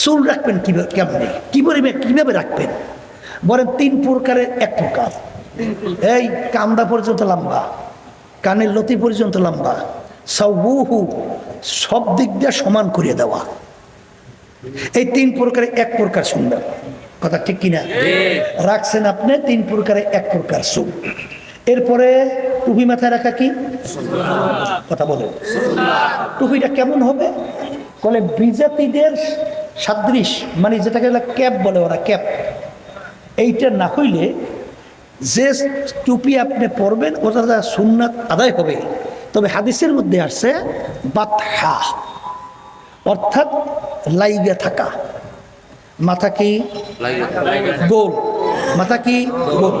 চুল রাখবেন কীভাবে কেমনে? কীভাবে কীভাবে রাখবেন? বলেন, তিন প্রকারের এক প্রকার। এই কান্দা পর্যন্ত লম্বা, কানের লতি পর্যন্ত লম্বা, সবহু, সব দিক দিয়ে সমান করিয়ে দেওয়া। এই তিন প্রকারে এক প্রকার সুন্দর কথা ঠিক কিনা? রাখছেন আপনি তিন প্রকারে এক প্রকার সুখ এরপরে টুপি মাথায় রাখা কি? কথা বলে টুপিটা কেমন হবে? বলে, বিজাতিদের সাদৃশ মানে যেটাকে ক্যাপ বলে ওরা ক্যাপ। এইটা না হইলে যে টুপি আপনি পরবেন ওটা দ্বারা সুন্নাত আদায় হবে। তবে হাদিসের মধ্যে আসছে বাতহা অর্থাৎ লাইগা থাকা। মাথা কি? গোল। মাথা কি? গোল।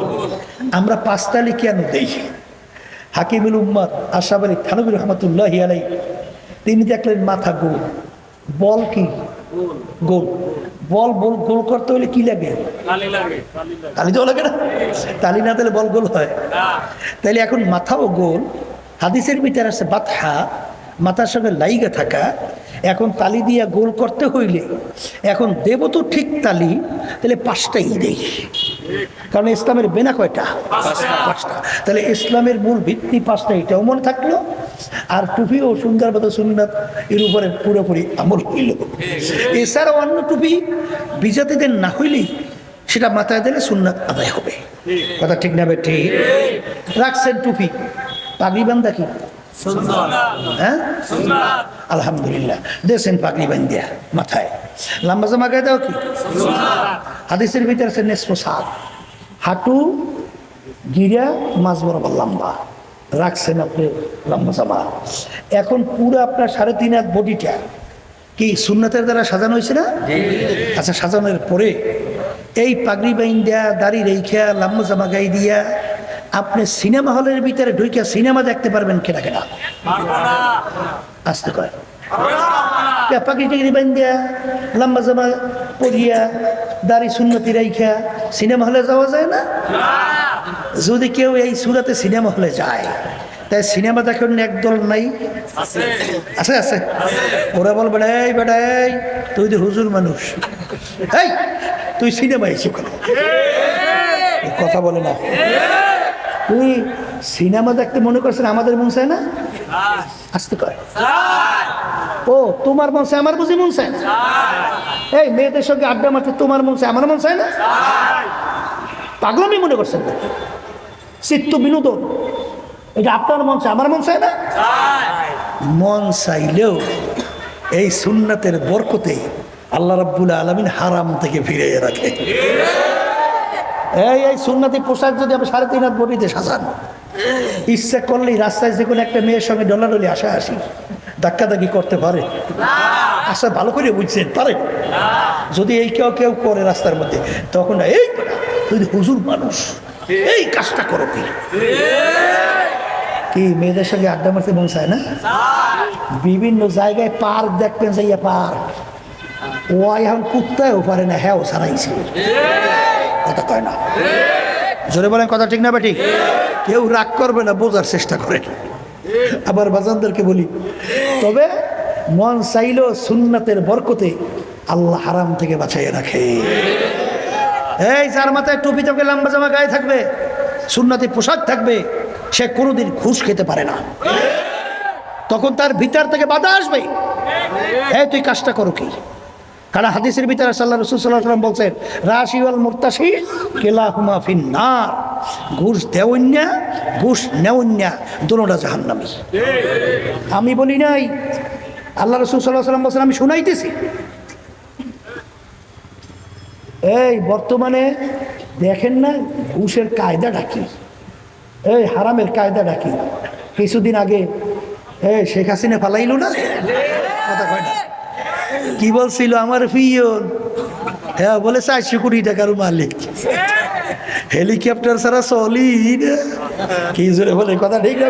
আমরা পাঁচতালি কেন দেই। হাকিমুল উম্মদ আশাফ আলী থানবির রহমতুল্লাহ আলাই তিনি দেখলেন মাথা গোল। বল কি? গোল। বল বল গোল করতে হলে কি লাগে? তালি তো লাগে না? তালি না দিলে বল গোল হয়। তাইলে এখন মাথাও গোল। হাদিসের ভিতরে আছে বাতহা মাথার সঙ্গে লাইগা থাকা। এখন তালি দিয়া গোল করতে হইলে এখন দেব তো ঠিক তালি তাহলে পাঁচটাই দেই কারণ ইসলামের বেনা কয়টা? পাঁচটা। তাহলে ইসলামের মূল ভিত্তি পাঁচটা এটাও মনে থাকল? আর টুপি ও সুন্দর মতো সুন্দর এর উপরে পুরোপুরি আমল হইল। এছাড়াও অন্য টুপি বিজাতিদের না হইলেই সেটা মাথায় দিলে সুন্নাত আদায় হবে। কথা ঠিক না ঠিক রাখছেন টুপি। পাগড়ি বান্ধা কি? হ্যাঁ? আলহামদুলিল্লাহ। দেশেন পাগড়ি বান্ধিয়া মাথায়। লম্বা জামা গায়ে দাও কি? হাদিসের ভিতরে আছে নেসপো সাত হাঁটু গিরা মাছ বরাবর লম্বা। রাখছেন আপনি লম্বা জামা এখন পুরো আপনার সাড়ে তিন হাত বডিটা কি সুন্নতের দ্বারা সাজানো হয়েছে না? আচ্ছা সাজানোর পরে এই পাগড়ি বাইন দেয়া দাড়ি রেখা লম্বা জামা গাই দিয়া আপনি সিনেমা হলের ভিতরে ঢুকিয়া সিনেমা দেখতে পারবেন কেনা কেনা। আসতে কয় পাখি টিকরি বান্ধিয়া লম্বা জামা পরিয়া দাড়ি সুন্নতি রাইখা সিনেমা হলে যাওয়া যায় না। যদি কেউ এই সুরাতে সিনেমা হলে যায় তাই সিনেমা দেখার একদল নাই? আছে। আছে ওরা বল বেটা এই তুই তো হুজুর মানুষ। এই তুই সিনেমা এসে কথা বলে না। তুই সিনেমা দেখতে মনে করছেন আমাদের মন চায় না আসতে কয়। ও তোমার মন চায় আমার বুঝি মন চায় না এই মেয়েদের সঙ্গে আড্ডা মারতে তোমার মন চায় আমার মন চায় না পাগলামি মনে করছেন চিত্ত বিনোদন। এটা আপনার মন চায়, আমার মন চায় না? মন চাইলেও এই সুন্নাতের বরকতে আল্লাহ রাব্বুল আলমিন হারাম থেকে ফিরে রাখে। এই এই সুন্নাতি পোশাক যদি আপনি সাড়ে তিন হাত বটিতে সাজান, ইচ্ছা করলেই রাস্তায় যে কোনো একটা মেয়ের সঙ্গে ডলাডলি আসা আসি ধাক্কাধাক্কি করতে পারে। আচ্ছা ভালো করে বুঝছেন, পারে। যদি এই কেউ কেউ করে রাস্তার মধ্যে, তখন এই তুই হুজুর মানুষ। এই কাজটা করো কি? মেয়েদের সঙ্গে আড্ডা মারতে মন চায় না? বিভিন্ন জায়গায় পার্ক দেখবেন যাইয়া পার্ক। ও এখন কুত্তায়ও পারে না হ্যাঁ ও সারাইছে। কথা কয় না? জোরে বলেন কথা ঠিক না বা ঠিক? কেউ রাগ করবে না, বোঝার চেষ্টা করে আবার বাজানদেরকে বলি, তবে মন চাইলেও সুন্নাতের বরকতে আল্লাহ হারাম থেকে বাঁচাইয়ে রাখে। এই যার মাথায় টুপি থাকবে লম্বা জামা গায়ে থাকবে সুন্নাতি পোশাক থাকবে সে কোনোদিন ঘুষ খেতে পারে না। তখন তার ভিতর থেকে বাধা আসবে। হ্যাঁ তুই কাজটা করো কি? কারণ হাদিসের ভিতরে সাল্লাহ রসুল সাল্লাহ সাল্লাম বলছেন রাশিওয়াল মুরতাসি কেলা হুমা ফিন্নার। ঘুষ দেওয়ন্যা ঘুষ নেওয়ন্যা দুটা জাহান্নামি। আমি বলি নাই আল্লাহ রসুল সাল্লাহ সাল্লাম বলছেন আমি শুনাইতেছি। এই, বর্তমানে দেখেন না, ঘুষের কায়দা ডাকি এই, হারামের কায়দা ডাকি কিছুদিন আগে, এই, শেখ হাসিনা ফালাইল না? কথা না। কি বলছিল আমার পিয়ন হ্যাঁ বলে চারশো কোটি টাকার মালিক। হেলিকপ্টার ছাড়া চলি কি জোরে বলে, কথা ঠিক না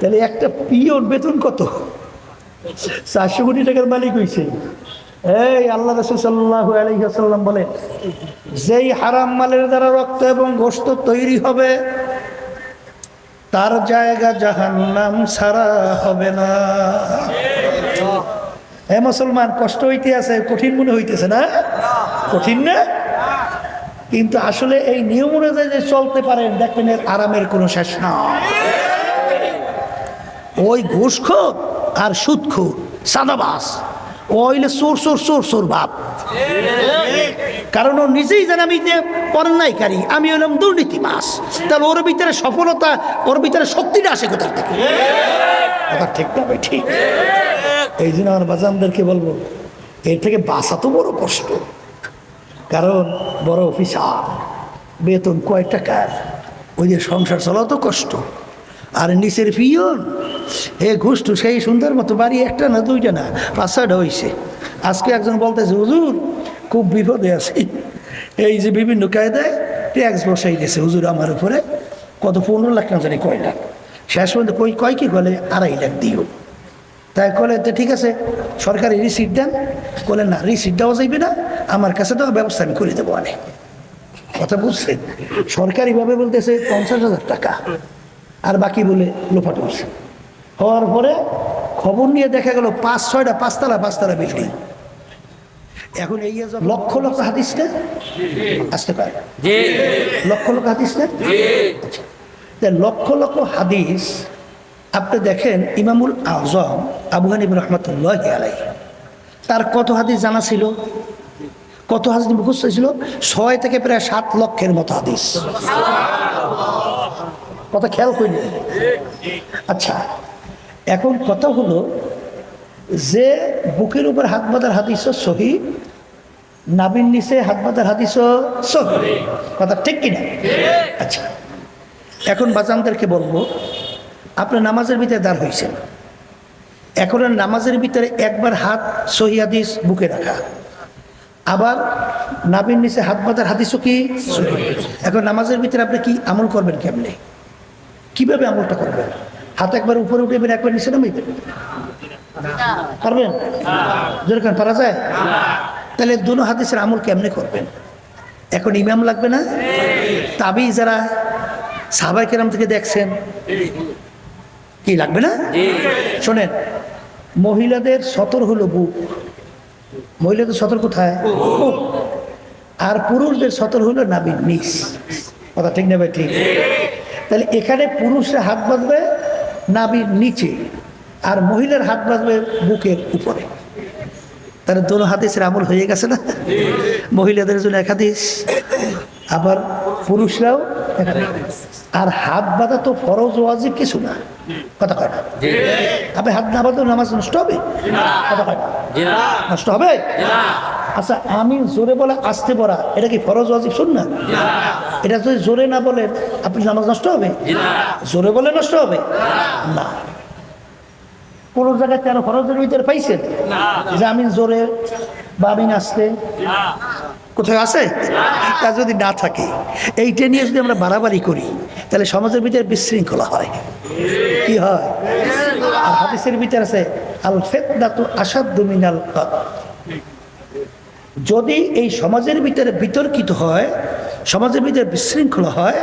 তাহলে একটা পিয়ন বেতন কত? চারশো কোটি টাকার মালিক হয়েছে এই আল্লাহ রসুল সাল্লাহ আলহিহাসাল্লাম বলে, যেই হারাম মালের দ্বারা রক্ত এবং গোস্ত তৈরি হবে, তার জায়গা জাহান্নাম ছাড়া হবে না। হ্যাঁ মুসলমান, কষ্ট হইতে আছে, কঠিন মনে হইতেছে না? কঠিন না? কিন্তু আসলে এই নিয়ম অনুযায়ী যে চলতে পারেন দেখবেন এর আরামের কোনো শেষ না। ওই ঘুষখোর আর সুদখোর, সাদাবাস। ওইলে সোর সোর সোর সোর ভাব। কারণ ও নিজেই জানে আমি যে অন্যায়কারী, আমি হলাম দুর্নীতিবাস তাহলে ওর ভিতরে সফলতা, ওর ভিতরে শক্তিটা আসে কোথার থেকে? কথা ঠিক না ভাই, ঠিক। এই জন্য আমার বাজানদেরকে বলব, এর থেকে বাঁচা তো বড় কষ্ট। কারণ বড় অফিসার, বেতন কয় টাকার? ওই যে সংসার চলাও তো কষ্ট। আর নিচের পিয়ন এ ঘুষটু সেই সুন্দর মতো বাড়ি একটা না দুইটা না, পাঁচ ছয়টা হয়েছে আজকে একজন বলতেছে, হুজুর, খুব বিপদে আছে। এই যে বিভিন্ন কায়দায় ট্যাক্স বসাই দিয়েছে হুজুর আমার উপরে। কত পনেরো লাখ না জানি কয় লাখ। শেষ পর্যন্ত কই, কয় কি বলে, আড়াই লাখ দিও। তাই কলে, তো ঠিক আছে, সরকারি রিসিট দেন। বলে না রিসিট দেওয়া যাইবে না, আমার কাছে দেওয়ার ব্যবস্থা আমি করে দেবো অনেক। কথা বুঝছেন? সরকারিভাবে বলতেছে, পঞ্চাশ হাজার টাকা। আর বাকি বলে লোফাট হচ্ছে। হওয়ার পরে খবর নিয়ে দেখা গেল পাঁচ ছয়টা পাঁচতলা পাঁচতলা বিল্ডিং এখন এই লক্ষ লক্ষ হাদিস না? আসতে পারে। লক্ষ লক্ষ হাদিস না? আচ্ছা। লক্ষ লক্ষ হাদিস আপনি দেখেন ইমামুল আজম আবু হানিব রহমতুল্লাহ আলাই তার কত হাদিস জানা ছিল? কত হাদিস মুখস্থ ছিল? ছয় থেকে প্রায় সাত লক্ষের মতো হাদিস। কথা খেয়াল করি আচ্ছা এখন কথা হলো যে বুকের উপর হাত বাঁধার হাদিস সহি নাবিন নিচে হাত বাঁধার হাদিস সহি। কথা ঠিক কিনা আচ্ছা এখন বাজানদেরকে বলব, আপনার নামাজের ভিতরে দাঁড় হয়েছেন। এখন নামাজের ভিতরে একবার হাত সহি হাদিস বুকে রাখা। আবার নাবির নিচে হাত বাঁধার হাদিসও কি। এখন নামাজের ভিতরে আপনি কি আমল করবেন কেমনে? কীভাবে আমলটা করবেন? হাত একবার উপরে উঠেবেন একবার নিচে নামাইবেন পারবেন? যেরকম পারা যায়? তাহলে দুনো হাদিসের আমল কেমনে করবেন? এখন ইমাম লাগবে না? তাবি যারা সাহাবাই কেরাম থেকে দেখছেন, কি লাগবে না? শোনেন, মহিলাদের সতর হলো বুক। মহিলাদের সতর কোথায়? আর পুরুষদের সতর হলো নাবির নিস কথা ঠিক না নেবে ঠিক? তাহলে এখানে পুরুষরা হাত বাঁধবে নাবির নিচে আর মহিলার হাত বাঁধবে বুকের উপরে। তাহলে দোনো হাদিসের আমল হয়ে গেছে না? মহিলাদের জন্য এক হাদিস আবার পুরুষরাও। আর হাত বাঁধা তো ফরজ ওয়াজিব কিছু না। কথা কয় না? আপনি হাত না বাঁধলেও নামাজ নষ্ট হবে? কথা কয় না? নষ্ট হবে? আচ্ছা আমি জোরে বলে আসতে পড়া, এটা কি ফরজ, ওয়াজিব শুন না এটা যদি জোরে না বলে, আপনি নামাজ নষ্ট হবে? জোরে বলে নষ্ট হবে? না। কোনো জায়গায় কেন ফরজের ভিতরে পাইছেন? যে আমি জোরে বা আমি নাচতে কোথায় আছে? তা যদি না থাকে, এইটা নিয়ে যদি আমরা বাড়াবাড়ি করি, তাহলে সমাজের ভিতরে বিশৃঙ্খলা হয়। কি হয়? আর হাদিসের ভিতরে আছে আল ফেতনাতু আসাদ মিনাল কত যদি এই সমাজের ভিতরে বিতর্কিত হয় সমাজের ভিতরে বিশৃঙ্খলা হয়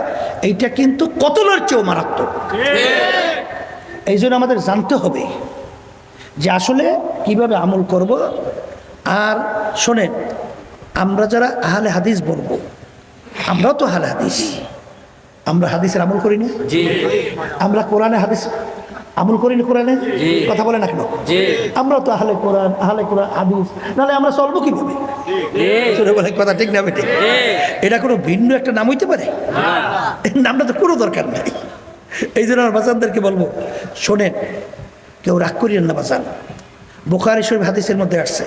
এইটা কিন্তু কতলের চেয়েও মারাত্মক। এই জন্য আমাদের জানতে হবে যে আসলে কীভাবে আমল করব। আর শোনেন আমরা যারা আহলে হাদিস বলব আমরাও তো আহলে হাদিস। আমরা হাদিসের আমল করি না? আমরা কোরআনে হাদিস আমল করি না কোরআনে? কথা বলে না কেন? আমরা তো আহলে কোরআন আহলে কোরআন হাদিস নাহলে আমরা চলবো কীভাবে? কথা ঠিক না বেটে। এটা কোনো ভিন্ন একটা নাম হইতে পারে? নামটা তো কোনো দরকার নাই। এই জন্য আমার বাচ্চাদেরকে বলব শোনেন কেউ রাগ করিয়েন না বাঁচান বোখারি শরীফ হাদিসের মধ্যে আসছে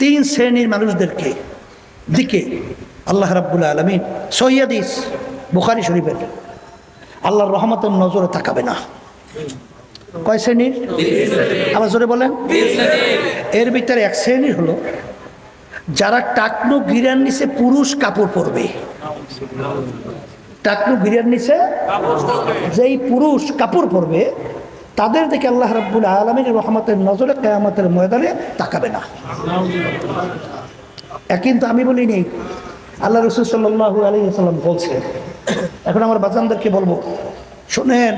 তিন শ্রেণির মানুষদেরকে দিকে আল্লাহ রাব্বুল আলমিন সৈয়াদিস বোখারি শরীফের আল্লাহর রহমতের নজরে তাকাবে না। কয় শ্রেণির? আবার জোরে বলেন। এর ভিতরে এক শ্রেণির হলো যারা টাকনু গিরার নিচে পুরুষ কাপড় পরবে। টাকনু গিরার নিচে যেই পুরুষ কাপড় পরবে, তাদের দেখে আল্লাহ রাব্বুল আলমীর রহমতের নজরে কেয়ামতের ময়দানে তাকাবে না। কিন্তু আমি বলি নেই আল্লাহ রসুল সাল্লাহ আলী বলছেন এখন আমার বাজানদেরকে বলব, শোনেন,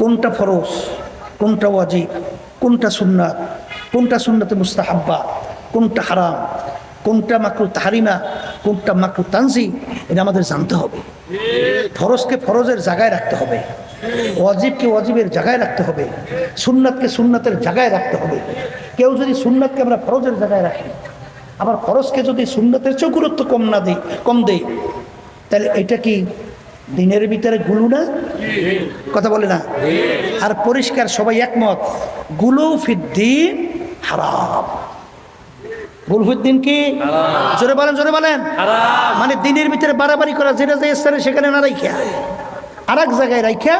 কোনটা ফরজ, কোনটা ওয়াজিব, কোনটা সুন্নাত, কোনটা সুন্নতে মুস্তাহাব্বা? কোনটা হারাম, কোনটা মাকরু তাহারিমা, কোনটা মাকরু তানজি, এটা আমাদের জানতে হবে। ফরজকে ফরজের জায়গায় রাখতে হবে। ওয়াজিবকে ওয়াজিবের জায়গায় রাখতে হবে। সুন্নাতকে সুন্নাতের জায়গায় রাখতে হবে। কেউ যদি সুন্নাতকে আমরা ফরজের জায়গায় রাখি, আবার ফরজকে যদি সুন্নাতের চেয়েও গুরুত্ব কম না দিই, কম দেই, তাহলে এটা কি দিনের ভিতরে গুলু না? কথা বলে না? আর পরিষ্কার সবাই একমত, গুলু ফিদ্দিন হারাম। গুলফুদ্দিন কি জোরে বলেন জোরে বলেন। মানে দিনের ভিতরে বাড়াবাড়ি করা যেটা যে স্থানে সেখানে না রাইখা। আর এক জায়গায় রাইখা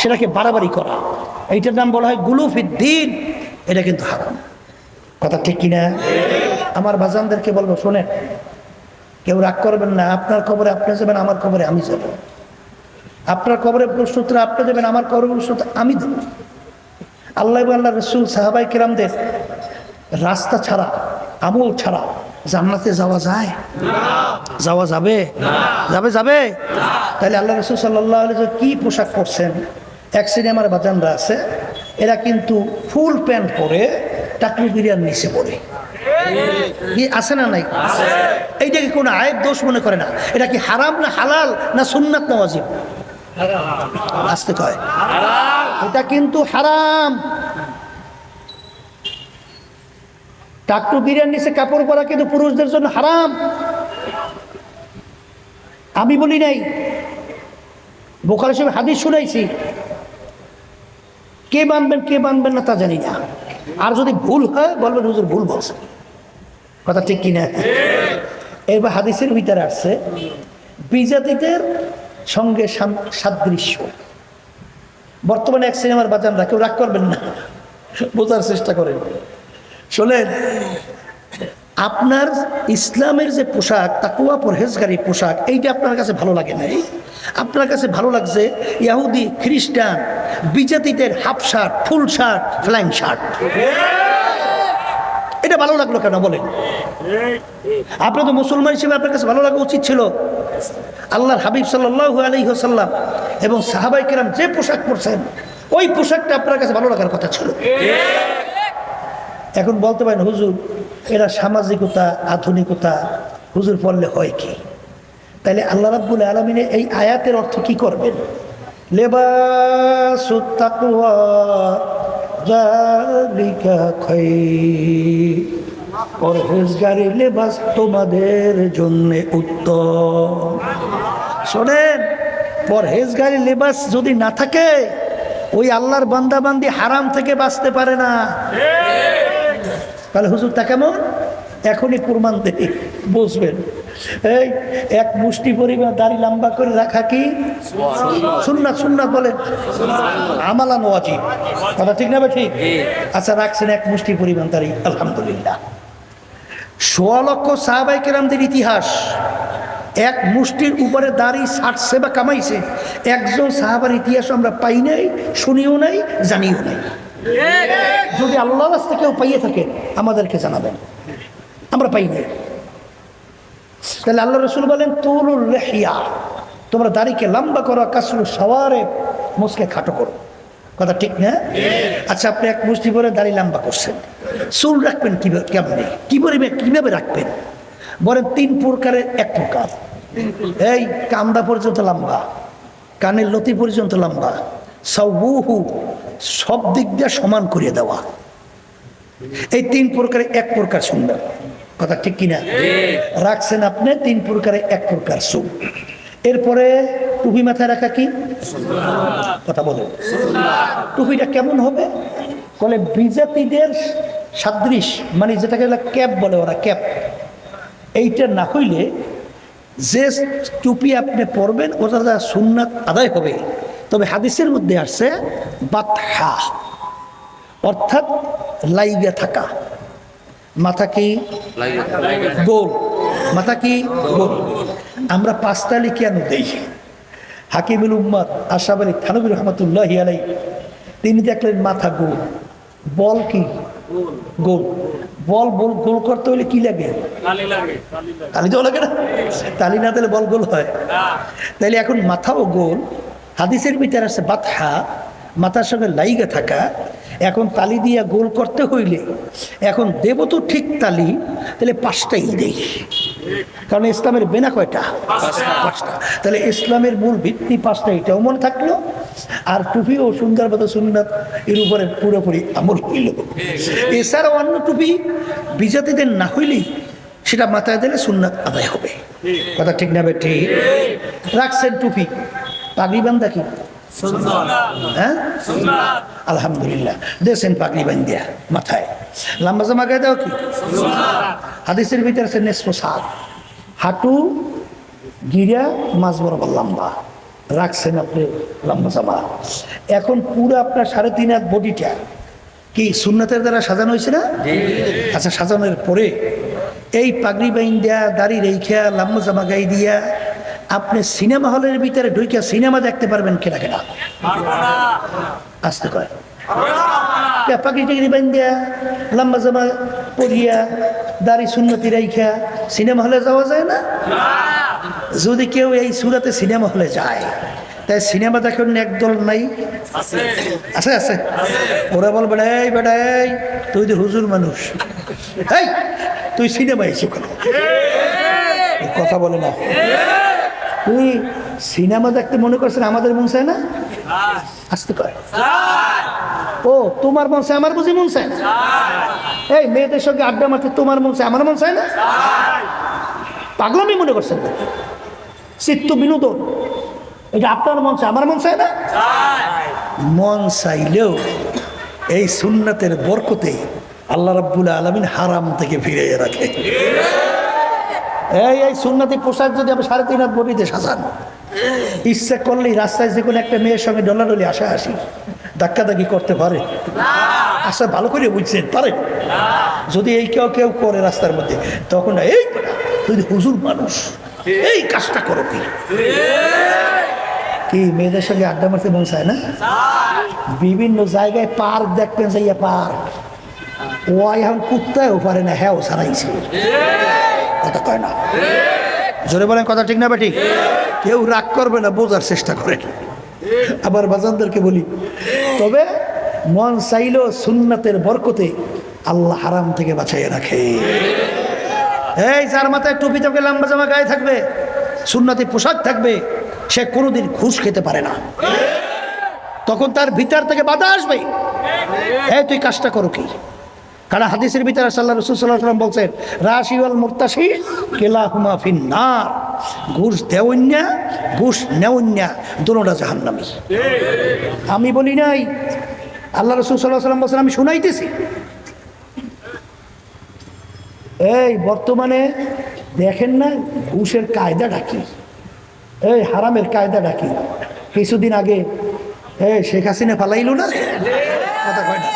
সেটাকে বাড়াবাড়ি করা। এইটার নাম বলা হয় গুলুফিদ্দিন। এটা কিন্তু হারাম। কথা ঠিক কিনা? আমার বাজানদেরকে বলব শোনেন কেউ রাগ করবেন না। আপনার খবরে আপনি যাবেন আমার খবরে আমি যাব। আপনার খবরে প্রশ্নোত্তর আপনি দেবেন আমার খবরে প্রশ্নোত্তর আমি দেব। আল্লাহ আল্লাহ রসুল সাহাবাই কিরামদের রাস্তা ছাড়া আমল ছাড়া জান্নাতে যাওয়া যায়? যাওয়া যাবে? যাবে যাবে? তাহলে আল্লাহ রসুল সাল্লাহ কি পোশাক পরছেন? এক সিনেমার বাজানরা আছে এরা কিন্তু ফুল প্যান্ট পরে টাকলু বিরিয়ার নিচে পড়ে কি আছে না নাই? এইটা কি কোনো আয়ের দোষ মনে করে না। এটা কি হারাম না হালাল না সুন্নাত না ওয়াজিব? আসতে কয়। এটা কিন্তু হারাম। টাকটু বিরিয়ার নিচে কাপড় পরা, কিন্তু পুরুষদের জন্য হারাম। আমি বলি নাই বোকার হিসেবে হাদিস শুনাইছি। কে মানবেন কে মানবেন না তা জানি না। আর যদি ভুল হয়, বলবেন হুজুর ভুল বলছে কথা ঠিক কিনা এবার হাদিসের ভিতরে আসছে, বিজাতিদের সঙ্গে সাদৃশ্য। বর্তমানে এক সিনেমার বাজানরা, কেউ রাগ করবেন না, বোঝার চেষ্টা করেন। শোনেন, আপনার ইসলামের যে পোশাক তাকুয়া পরহেজগারি পোশাক, এইটা আপনার কাছে ভালো লাগে নাই? আপনার কাছে ভালো লাগছে ইয়াহুদি, খ্রিস্টান, বিজাতিদের half shirt, full shirt flying shirt? এটা ভালো লাগল কেন? বলেন। আপনার তো মুসলমান হিসেবে আপনার কাছে ভালো লাগা উচিত ছিল। আল্লাহর হাবিব সাল্লাহ আলী সাল্লাম এবং সাহাবাই কেরাম যে পোশাক পরছেন, ওই পোশাকটা আপনার কাছে ভালো লাগার কথা ছিল। এখন বলতে পারেন, হুজুর, এরা সামাজিকতা, আধুনিকতা, হুজুর পড়লে হয় কি? তাইলে আল্লাহ রাব্বুল আলমিনে এই আয়াতের অর্থ কি করবেন? লেবাস পরহেজগারি লেবাস তোমাদের জন্য উত্তম। শোনেন, পরহেজগারি লেবাস যদি না থাকে, ওই আল্লাহর বান্দাবান্দি হারাম থেকে বাঁচতে পারে না। তাহলে হুজুর তা কেমন? এখনই প্রমাণ দেই বুঝবেন। এই এক মুষ্টি পরিমাণ দাড়ি লম্বা করে রাখা কি? সুন্নাত সুন্নাত বলেন। আমালান ওয়াজিব কথা ঠিক না ঠিক? আচ্ছা রাখছেন এক মুষ্টি পরিমাণ দাড়ি আলহামদুলিল্লাহ। সোয়া লক্ষ সাহাবাই কেরামদের ইতিহাস। এক মুষ্টির উপরে দাড়ি ছাড়ছে বা কামাইছে। একজন সাহাবার ইতিহাস আমরা পাই নাই শুনিও নাই জানিও নাই। যদি আল্লাহ রাস্তা কেউ পাইয়ে থাকে, আমাদেরকে জানাবেন। আমরা পাই নাই। তাহলে আল্লাহ রসুল বলেন তুলুল রেহিয়া তোমরা দাড়িকে লম্বা করো কাসরু সওয়ারে মুসকে খাটো করো। কথা ঠিক না? আচ্ছা আপনি এক মুষ্টি পরে দাড়ি লম্বা করছেন। চুল রাখবেন কীভাবে কেমনে? কীভাবে কীভাবে রাখবেন? বলেন, তিন প্রকারের এক প্রকার। এই কান্দা পর্যন্ত লম্বা, কানের লতি পর্যন্ত লম্বা সবুহু সব দিক দিয়ে সমান করিয়ে দেওয়া। এই তিন প্রকারে এক প্রকার সুন্দর কথা ঠিক কিনা? রাখছেন আপনি তিন প্রকারে এক প্রকার সুখ এরপরে টুপি মাথায় রাখা কি? কথা বলেন। টুপিটা কেমন হবে? বলে বিজাতিদের সাদৃশ মানে যেটাকে বলে ক্যাপ বলে ওরা ক্যাপ। এইটা না হইলে যে টুপি আপনি পরবেন ওটা সুন্নাত আদায় হবে। তবে হাদিসের মধ্যে আসছে বাতহা অর্থাৎ লাইগা থাকা। মাথা কি? গোল। মাথা কি? গোল। আমরা পাঁচতালি কেন দেই। হাকিমুল উম্মদ আশাব আলী থানবির রহমতুল্লাহ আলাই তিনি দেখলেন মাথা গোল। বল কি? গোল। বল বল গোল করতে হলে কি লাগে? তালি তো লাগে না? তালি না দিলে বল গোল হয়। তাইলে এখন মাথাও গোল হাদিসের ভিতরে আছে বাতহা মাথার সঙ্গে লাইগা থাকা এখন তালি দিয়া গোল করতে হইলে এখন দেব তো ঠিক তালি তাহলে পাঁচটাই দেই কারণ ইসলামের বেনা কয়টা? পাঁচটা। তাহলে ইসলামের মূল ভিত্তি পাঁচটা এটাও মনে থাকল। আর টুপি ও সুন্দর মতো সুন্দর এর উপরে পুরোপুরি আমল হইল। এছাড়াও অন্য টুপি বিজাতিদের না হইলেই সেটা মাথায় দিলে সুন্নাত আদায় হবে। কথা ঠিক না ঠিক। রাখছেন টুপি। পাগড়ি বান্ধা কি? হ্যাঁ? আলহামদুলিল্লাহ। দেশেন পাগড়ি বান্ধিয়া মাথায়। লম্বা জামা গায়ে দাও কি? হাদিসের ভিতরে আছে নেসফ সাত হাঁটু গিরা মাছ বরাবর লম্বা। রাখছেন আপনি লম্বা জামা। এখন পুরো আপনার সাড়ে তিন হাত বডিটা কি সুন্নাতের দ্বারা সাজানো হয়েছে না? আচ্ছা সাজানোর পরে এই পাগড়ি বাইন দেয়া দাড়ি রেখা লম্বা জামা গাই দিয়া আপনি সিনেমা হলের ভিতরে ঢুকে সিনেমা দেখতে পারবেন কেনা কেনা? আসতে কয়। লম্বা জামা দাড়ি সুন্নতি রাইখা, সিনেমা হলে যাওয়া যায় না? যদি কেউ এই সিনেমা হলে যায়, তাই সিনেমা নাই। আছে আছে। ওরা বল বেড়াই বেড়াই তুই তো হুজুর মানুষ। তুই সিনেমা এসে কথা বলে না। তুই সিনেমা দেখতে মনে করছেন আমাদের মন চায় না? আসতে কয়। ও তোমার মন চায় আমার বুঝি মন চায় না? এই মেয়েদের সঙ্গে আড্ডা মারতে তোমার মন চায় আমার মন চায় না? পাগলামি মনে করছেন? চিত্ত বিনোদন এটা আপনার মন চায় আমার মন চায় না? মন চাইলেও এই সুন্নাতের বরকতে আল্লাহ রাব্বুল আলমিন হারাম থেকে ফিরে রাখে। এই এই সুন্নাতি পোশাক যদি আমি সাড়ে তিন হাত বডিতে সাজান, ইচ্ছা করলেই রাস্তায় যে কোনো একটা মেয়ের সঙ্গে ডলাডলি আসা আসি। ধাক্কাধাক্কি করতে পারে। আচ্ছা ভালো করে বুঝছেন, পারে। যদি এই কেউ কেউ করে রাস্তার মধ্যে, তখন এই তুই হুজুর মানুষ, এই কাজটা করো কি? কি, মেয়েদের সঙ্গে আড্ডা মারতে মন চায় না? বিভিন্ন জায়গায় পার্ক দেখবেন যাইয়া পার্ক। ও এখন কুত্তায়ও পারে না হ্যাঁ ও সারাইছে কথা কয় না। জোরে বলেন কথা ঠিক না বেটি কেউ রাগ করবে না, বোঝার চেষ্টা করে আবার বাজানদেরকে বলি, তবে মন চাইলেও সুন্নাতের বরকতে আল্লাহ হারাম থেকে বাঁচাইয়ে রাখে। এই যার মাথায় টুপি তোকে লম্বা জামা গায়ে থাকবে, সুন্নাতি পোশাক থাকবে, সে কোনোদিন ঘুষ খেতে পারে না। তখন তার ভিতর থেকে বাধা আসবে। হ্যাঁ তুই কাজটা করো কি? কারণ হাদিসের ভিতরে সাল্লাহ রসুল সাল্লাহ সাল্লাম বলছেন রাশি মুক্তাসি কেলা হুমা ফিন্নার। ঘুষ দেওয়ন্যা ঘুষ নেওয়ন্যা দোনোটা জাহান্নামি। আমি বলি নাই, আল্লাহ রসুল সাল্লাহ সাল্লাম বলছেন, আমি শুনাইতেছি। এই, বর্তমানে দেখেন না, ঘুষের কায়দা ডাকি এই, হারামের কায়দা ডাকি কিছুদিন আগে, এই, শেখ হাসিনা পালাইল না? কথা কয় না।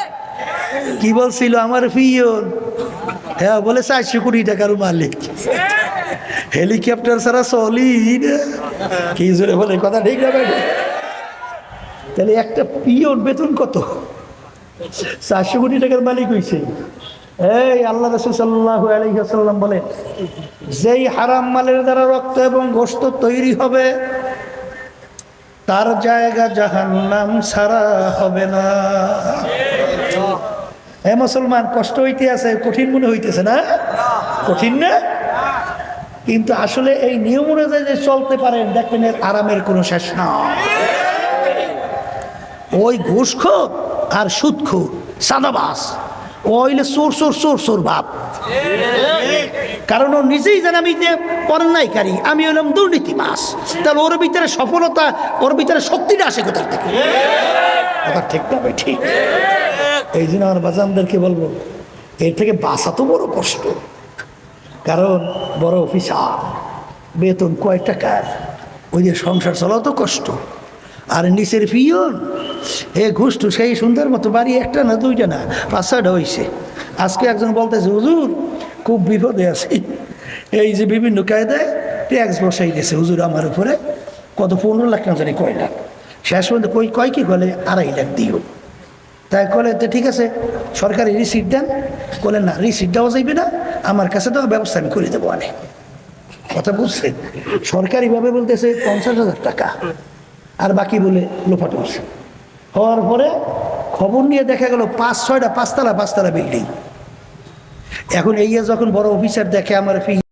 কি বলছিল আমার পিয়ন? হ্যাঁ বলে, চারশো কোটি টাকার মালিক। হেলিকপ্টার ছাড়া চলি না। কি জোরে বলে কথা ঠিক না তাহলে একটা পিয়ন বেতন কত? চারশো কোটি টাকার মালিক হয়েছে এই, আল্লাহ রসুল সাল্লাহ আলহিহাসাল্লাম বলে যেই হারাম মালের দ্বারা রক্ত এবং গোস্ত তৈরি হবে, তার জায়গা জাহান্নাম ছাড়া হবে না। হে মুসলমান, কষ্ট হইতে আছে, কঠিন মনে হইতেছে না? কঠিন না? কিন্তু আসলে এই নিয়ম অনুযায়ী যে চলতে পারেন, দেখবেন এর আরামের কোনো শেষ না ওই ঘুষখোর আর সুদখোর, সাদাবাস। ও হইলে সোর সোর সোর চোর ভাব কারণ ও নিজেই জানে আমি যে অন্যায়কারী, আমি হলাম দুর্নীতি মাস তাহলে ওর ভিতরে সফলতা, ওর ভিতরে শক্তিটা আসে কোথার থেকে? ঠিক না ঠিক। এই জন্য আমার বাজানদেরকে বলব, এর থেকে বাঁচা তো বড় কষ্ট। কারণ বড় অফিসার, বেতন কয় টাকার? ওই যে সংসার চলাও তো কষ্ট। আর নিচের পিয়ন, এ ঘুষটু সেই সুন্দর মতো বাড়ি একটা না দুইটা না পাঁচ ছয়টা হয়েছে আজকে একজন বলতেছে, হুজুর, খুব বিপদে আছি। এই যে বিভিন্ন কায়দায় ট্যাক্স বসাই গেছে হুজুর আমার উপরে, কত পনেরো লাখ না জানি কয় লাখ। শেষ পর্যন্ত কই, কয় কি বলে, আড়াই লাখ দিও। তাই কলে তো ঠিক আছে, সরকারি রিসিট দেন। বলে না রিসিট দেওয়া যাইবে না, আমার কাছে তো ব্যবস্থা আমি করে দেবো অনেক কথা বুঝছেন? সরকারিভাবে বলতেছে পঞ্চাশ হাজার টাকা, আর বাকি বলে লোফাট বলছে হওয়ার পরে খবর নিয়ে দেখা গেল পাঁচ, ছয়টা পাঁচতলা পাঁচতলা বিল্ডিং এখন এই যখন বড় অফিসার দেখে আমার ফি